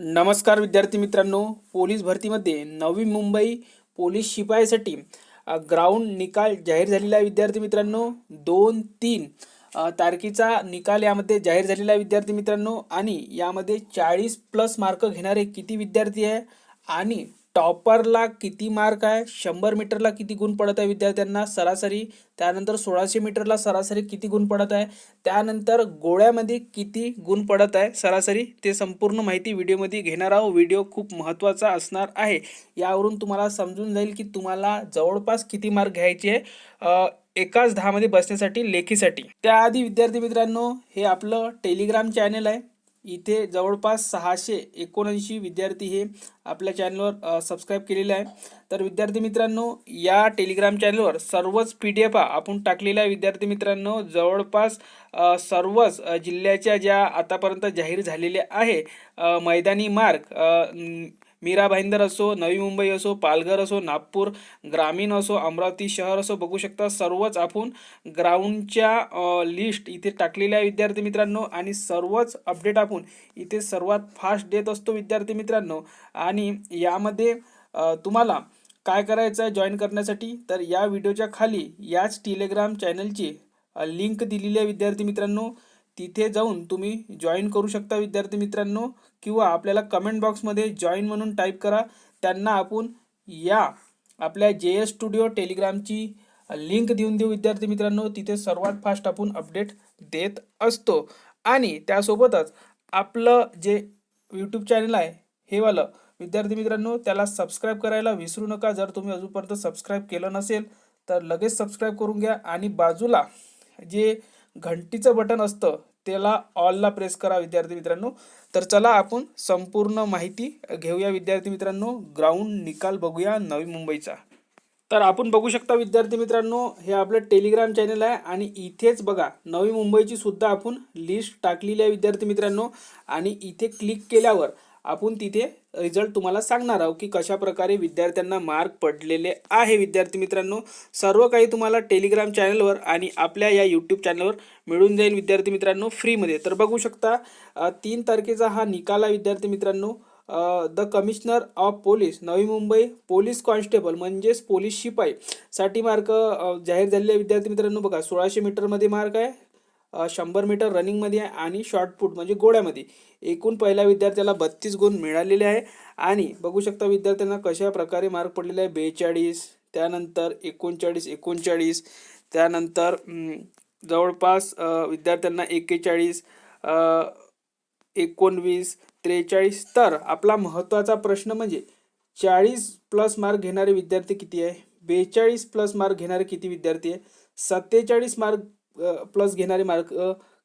नमस्कार विद्यार्थी मित्रांनो. पोलीस भरतीमध्ये नवी मुंबई पोलीस शिपायासाठी ग्राउंड निकाल जाहीर झालेला आहे विद्यार्थी मित्रांनो. दोन तीन तारखेचा निकाल यामध्ये जाहीर झालेला आहे विद्यार्थी मित्रांनो. आणि यामध्ये चाळीस प्लस मार्क घेणारे किती विद्यार्थी आहे? आणि टॉपरला किती मार्क आहे? शंभर मीटरला किती गुण पडत आहे विद्यार्थ्यांना? सरासरी. त्यानंतर सोळाशे मीटरला सरासरी किती गुण पडत आहे? त्यानंतर गोळ्यामध्ये किती गुण पडत आहे? सरासरी. ते संपूर्ण माहिती व्हिडिओमध्ये घेणार आहोत. व्हिडिओ खूप महत्त्वाचा असणार आहे. यावरून तुम्हाला समजून जाईल की तुम्हाला जवळपास किती मार्क घ्यायचे आहे एकाच दहामध्ये बसण्यासाठी लेखीसाठी. त्याआधी विद्यार्थी मित्रांनो हे आपलं टेलिग्राम चॅनल आहे. इथे जवळपास सहाशे एकोणऐंशी विद्यार्थी हे आपल्या चॅनलवर सबस्क्राईब केलेले आहे तर विद्यार्थी मित्रांनो या टेलिग्राम चॅनलवर सर्वच पी डी एफ आपण टाकलेल्या आहे विद्यार्थी मित्रांनो जवळपास सर्वच जिल्ह्याच्या ज्या आतापर्यंत जाहीर झालेल्या आहे मैदानी मार्ग मीरा भाईंदर असो नवी मुंबई असो पालघर असो नागपूर ग्रामीण असो अमरावती शहर असो बघू शकता सर्वच आपण ग्राउंडच्या लिस्ट इथे टाकलेल्या आहे विद्यार्थी मित्रांनो. आणि सर्वच अपडेट आपण इथे सर्वात फास्ट देत असतो विद्यार्थी मित्रांनो. आणि यामध्ये तुम्हाला काय करायचं आहे जॉईन करण्यासाठी? तर या व्हिडिओच्या खाली याच टेलिग्राम चॅनलची लिंक दिलेली आहे विद्यार्थी मित्रांनो. तिथे जाऊन तुम्ही जॉईन करू शकता विद्यार्थी मित्रांनो किंवा आपल्याला कमेंट बॉक्समध्ये जॉईन म्हणून टाईप करा. त्यांना आपण या आपल्या जे एस स्टुडिओ टेलिग्रामची लिंक देऊन देऊ विद्यार्थी मित्रांनो. तिथे सर्वात फास्ट आपण अपडेट देत असतो. आणि त्यासोबतच आपलं जे यूट्यूब चॅनल आहे हे वालं विद्यार्थी मित्रांनो त्याला सबस्क्राईब करायला विसरू नका. जर तुम्ही अजूनपर्यंत सबस्क्राईब केलं नसेल तर लगेच सबस्क्राईब करून घ्या. आणि बाजूला जे घंटीचं बटन असतं त्याला ऑलला प्रेस करा विद्यार्थी मित्रांनो. तर चला आपण संपूर्ण माहिती घेऊया. विद्यार्थी मित्रांनो ग्राउंड निकाल बघूया नवी मुंबईचा. तर आपण बघू शकता विद्यार्थी मित्रांनो हे आपलं टेलिग्राम चॅनल आहे आणि इथेच बघा नवी मुंबईची सुद्धा आपण लिस्ट टाकलेली आहे विद्यार्थी मित्रांनो. आणि इथे क्लिक केल्यावर आपण तिथे रिझल्ट तुम्हाला सांगणार आहोत की कशा प्रकारे विद्यार्थ्यांना मार्क पडलेले आहे. विद्यार्थी मित्रांनो सर्व काही तुम्हाला टेलिग्राम चॅनलवर आणि आपल्या या यूट्यूब चॅनलवर मिळून जाईल विद्यार्थी मित्रांनो फ्रीमध्ये तर बघू शकता तीन तारखेचा हा निकाल आहे विद्यार्थी मित्रांनो. The commissioner of police Navi Mumbai police constable म्हणजेच पोलीस शिपाई साठी मार्क जाहीर झालेले विद्यार्थी मित्रांनो. बघा सोळाशे मीटरमध्ये मार्क आहे. शंभर मीटर रनिंगमध्ये आहे आणि शॉर्टपुट म्हणजे गोड्यामध्ये. एकूण पहिल्या विद्यार्थ्याला बत्तीस गुण मिळालेले आहे. आणि बघू शकता विद्यार्थ्यांना कशा प्रकारे मार्क पडलेले आहे? बेचाळीस त्यानंतर एकोणचाळीस एकोणचाळीस त्यानंतर जवळपास विद्यार्थ्यांना एक्केचाळीस एकोणवीस त्रेचाळीस. तर आपला महत्त्वाचा प्रश्न म्हणजे चाळीस प्लस मार्क घेणारे विद्यार्थी किती आहे? बेचाळीस प्लस मार्क घेणारे किती विद्यार्थी आहे? सत्तेचाळीस मार्क प्लस घेणारे मार्क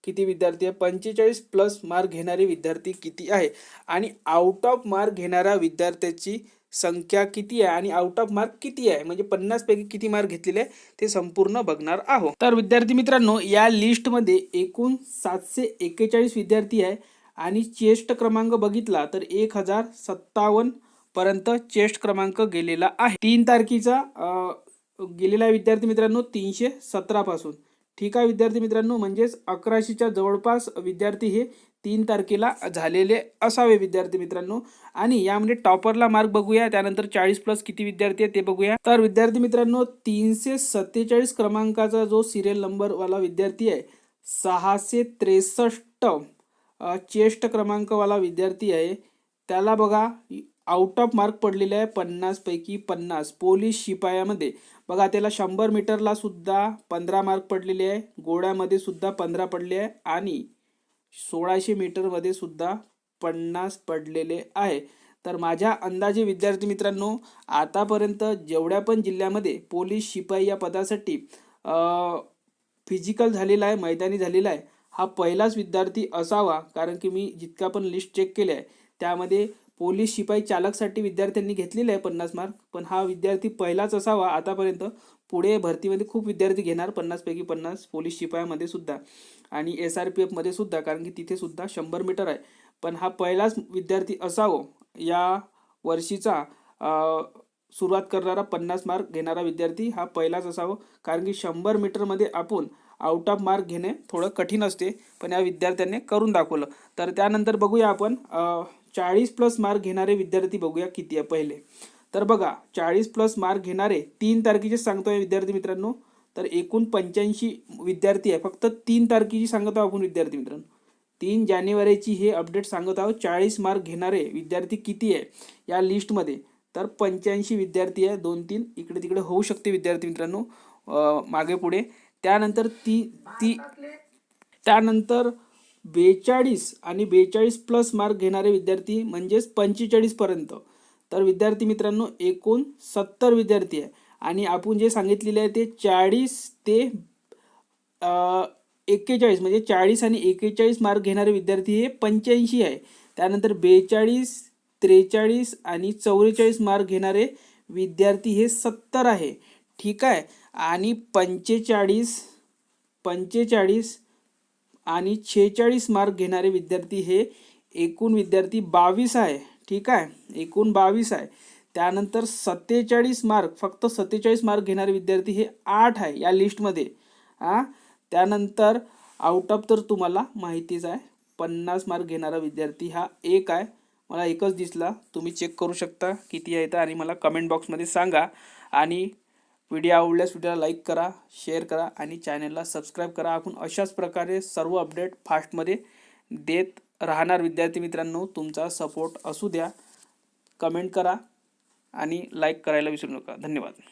किती विद्यार्थी आहे? पंचेचाळीस प्लस मार्क घेणारे विद्यार्थी किती आहे? आणि आउट ऑफ मार्क घेणाऱ्या विद्यार्थ्याची संख्या किती आहे? आणि आउट ऑफ मार्क किती आहे? म्हणजे पन्नास पैकी किती मार्क घेतलेले आहे? ते संपूर्ण बघणार आहोत. तर विद्यार्थी मित्रांनो या लिस्टमध्ये एकूण सातशे एक्केचाळीस विद्यार्थी आहे आणि चेस्ट क्रमांक बघितला तर एक हजार सत्तावन्न पर्यंत चेस्ट क्रमांक गेलेला आहे. तीन तारखेचा गेलेला विद्यार्थी मित्रांनो तीनशे सतरापासून ठीक आहे विद्यार्थी मित्रांनो. म्हणजेच अकराशेच्या जवळपास विद्यार्थी हे तीन तारखेला झालेले असावे विद्यार्थी मित्रांनो. आणि यामध्ये टॉपरला मार्क बघूया. त्यानंतर चाळीस प्लस किती विद्यार्थी आहे ते बघूया. तर विद्यार्थी मित्रांनो तीनशे सत्तेचाळीस क्रमांकाचा जो सिरियल नंबरवाला विद्यार्थी आहे सहाशे त्रेसष्ट चेष्ट क्रमांकवाला विद्यार्थी आहे. त्याला बघा आउट ऑफ मार्क पडलेले आहे पन्नासपैकी पन्नास. पोलीस शिपायामध्ये. बघा त्याला शंभर मीटरला सुद्धा पंधरा मार्क पडलेले आहे. गोड्यामध्ये सुद्धा पंधरा पडले आहे आणि सोळाशे मीटरमध्ये सुद्धा पन्नास पडलेले आहे. तर माझ्या अंदाजे विद्यार्थी मित्रांनो आतापर्यंत जेवढ्या पण जिल्ह्यामध्ये पोलीस शिपाई या पदासाठी फिजिकल झालेला आहे मैदानी झालेला आहे हा पहिलाच विद्यार्थी असावा. कारण की मी जितका पण लिस्ट चेक केले आहे त्यामध्ये पोलीस शिपाई चालकसाठी विद्यार्थ्यांनी घेतलेले आहे पन्नास मार्क. पण हा विद्यार्थी पहिलाच असावा आतापर्यंत. पुढे भरतीमध्ये खूप विद्यार्थी घेणार पन्नासपैकी पन्नास पोलीस शिपायामध्ये सुद्धा. आणि एस आर पी एफमध्ये सुद्धा कारण की तिथे सुद्धा शंभर मीटर आहे. पण हा पहिलाच विद्यार्थी असावं या वर्षीचा सुरुवात करणारा पन्नास मार्क घेणारा विद्यार्थी हा पहिलाच असावं. कारण की शंभर मीटरमध्ये आपण आउट ऑफ मार्क घेणे थोडं कठीण असते पण या विद्यार्थ्यांनी करून दाखवलं. तर त्यानंतर बघूया आपण चाळीस प्लस मार्क घेणारे विद्यार्थी बघूया किती आहे पहिले. तर बघा चाळीस प्लस मार्क घेणारे तीन तारखेचे सांगतोय विद्यार्थी मित्रांनो. तर एकूण पंच्याऐंशी विद्यार्थी आहे फक्त तीन तारखेची सांगत आहोत आपण विद्यार्थी मित्रांनो. तीन जानेवारीची हे अपडेट सांगत आहोत चाळीस मार्क घेणारे विद्यार्थी किती आहे या लिस्टमध्ये तर पंच्याऐंशी विद्यार्थी आहे दोन तीन इकडे तिकडे होऊ शकते विद्यार्थी मित्रांनो. मागे पुढे. त्यानंतर ती ती त्यानंतर बेचाळीस आणि बेचाळीस प्लस मार्क घेणारे विद्यार्थी म्हणजेच पंचेचाळीसपर्यंत तर विद्यार्थी मित्रांनो एकूण सत्तर विद्यार्थी आहे. आणि आपण जे सांगितलेले आहे ते चाळीस ते एक्केचाळीस म्हणजे चाळीस आणि एक्केचाळीस मार्क घेणारे विद्यार्थी हे पंच्याऐंशी आहे. त्यानंतर बेचाळीस त्रेचाळीस आणि चौवेचाळीस मार्क घेणारे विद्यार्थी हे सत्तर आहे. ठीक आहे. आणि पंचेचाळीस पंचेचाळीस आणि छेचाळीस मार्क घेणारे विद्यार्थी हे एकूण विद्यार्थी बावीस आहे. ठीक आहे? एकूण बावीस आहे. त्यानंतर सत्तेचाळीस मार्क फक्त सत्तेचाळीस मार्क घेणारे विद्यार्थी हे आठ आहे या लिस्टमध्ये हां? त्यानंतर आउट ऑफ तर तुम्हाला माहितीच आहे. पन्नास मार्क घेणारा विद्यार्थी हा एक आहे. मला एकच दिसला. तुम्ही चेक करू शकता किती आहे तर आणि मला कमेंट बॉक्समध्ये सांगा. आणि व्हिडिओ आवडल्यास व्हिडिओला लाईक करा शेअर करा आणि चॅनलला सबस्क्राईब करा. आपण अशाच प्रकारे सर्व अपडेट फास्टमध्ये देत राहणार. विद्यार्थी मित्रांनो तुमचा सपोर्ट असू द्या. कमेंट करा आणि लाईक करायला विसरू नका. धन्यवाद.